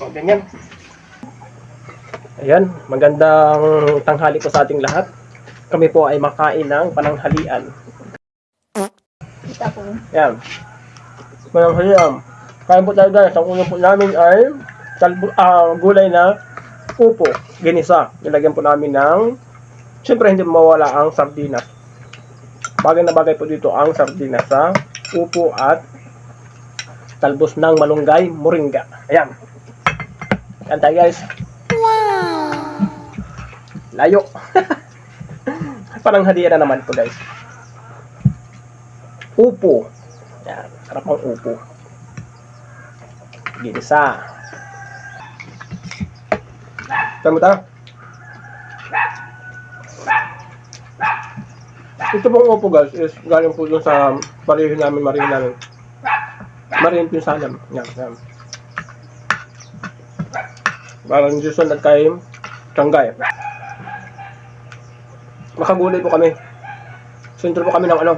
O, ganyan. Ayan, magandang tanghali po sa ating lahat. Kami po ay makain ng pananghalian. Kita ko. Ayan. Pananghalian. Kain po tayo guys. Ang ulo po namin ay talbo, ah, gulay na upo, ginisa. Nilagyan po namin ng Siyempre hindi mawala ang sardinas. Bagay na bagay po dito ang sardinas sa upo at talbos ng malunggay, moringa. Ayan. Tayo guys. Layo. Parang hadiya na naman ito guys. Upo. Ayan. Sarap ang upo. Ginisa. Saan mo tayo? Ito pong upo guys is galing po dun sa parihin namin, marihin namin. Marihin pinsalam. Yan, yan. Parang Jason at kay Changgay. Makagulay po kami. Sentro po kami ng ano,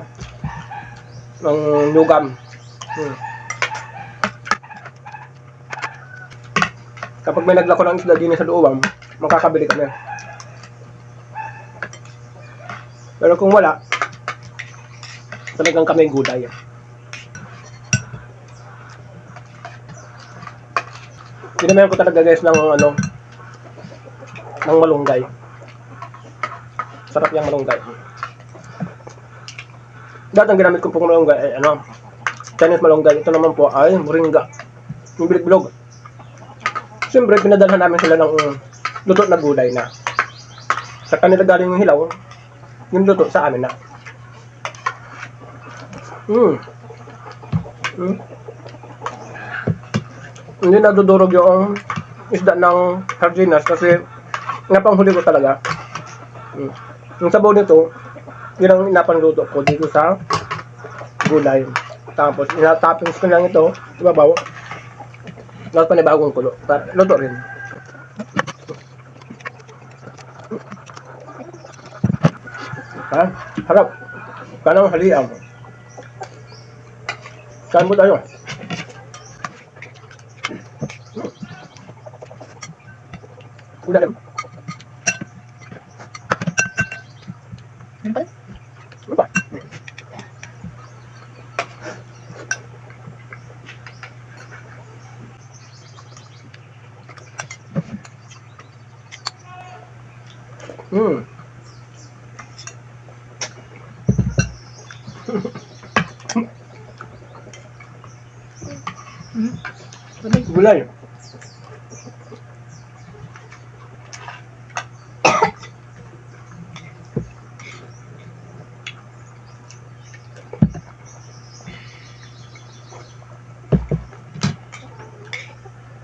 ng Nugam. Hmm. Kapag may naglako ng isda din sa looban, makakabili kami. Pero kung wala, talagang kami gulay. Ginamayan ko talaga guys ng ano, ng malunggay. Sarap yung malunggay. Dati ang ginamit ko pong malunggay ay ano, Chinese malunggay. Ito naman po ay moringa. Yung bilog-bilog. Siyempre, pinadalhan namin sila ng um, luto na gulay na. Sa kanila galing yung hilaw, yung luto sa amin na. Mm. Mm. Hindi nadudurog yung isda ng sardinas kasi napanghuli ko talaga. Mm. Yung sabaw nito, yun ang inapanluto ko dito sa gulay. Tapos, inatoppings ko lang ito, ibabaw. Tapos panibagong kulo. Para, luto rin. Ha? Harap. Kanang haliang. Saan mo tayo? Ulan. Ano ba? Ano ba? Hmm. Hmm? Ano? Gulay.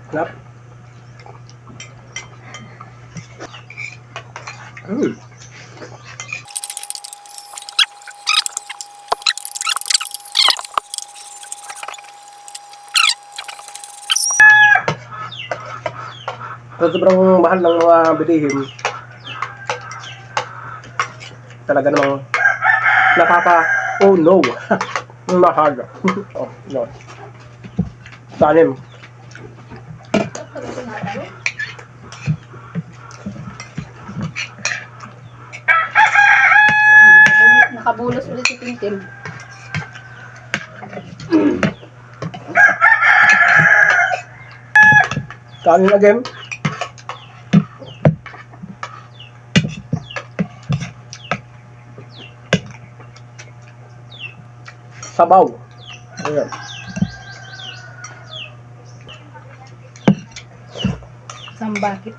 Sarap. Hmm. So, sobrang mahal ng mga bilihin. Talaga namang nakaka, oh no, mahal. oh, no. Tanim. Nabulos ulit si Tintin. Kain na, Gem. Sabaw. Ayan. Sambakit.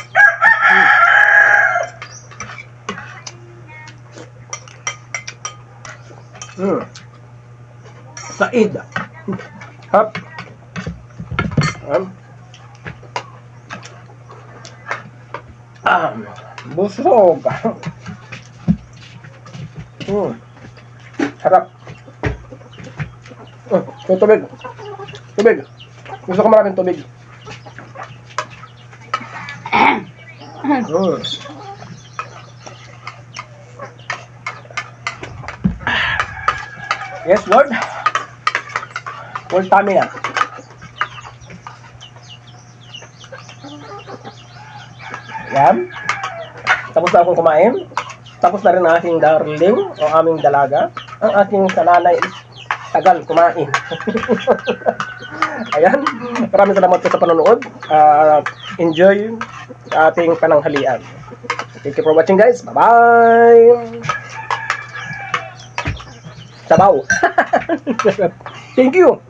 Bakit. Mm. Said. Hap. Um. Ah, busog. Mm. Sarap. Oh, may tubig. Tubig. Gusto ko maraming tubig. Mm. Yes, Lord. Tummy na. Yan. Tapos na akong kumain. Tapos na rin ang aking darling o aming dalaga. Ang aking salanay is tagal kumain. Ayan. Maraming salamat po sa panonood. Ah, enjoy ating pananghalian. Thank you for watching guys. Bye-bye! Sabaw! Thank you!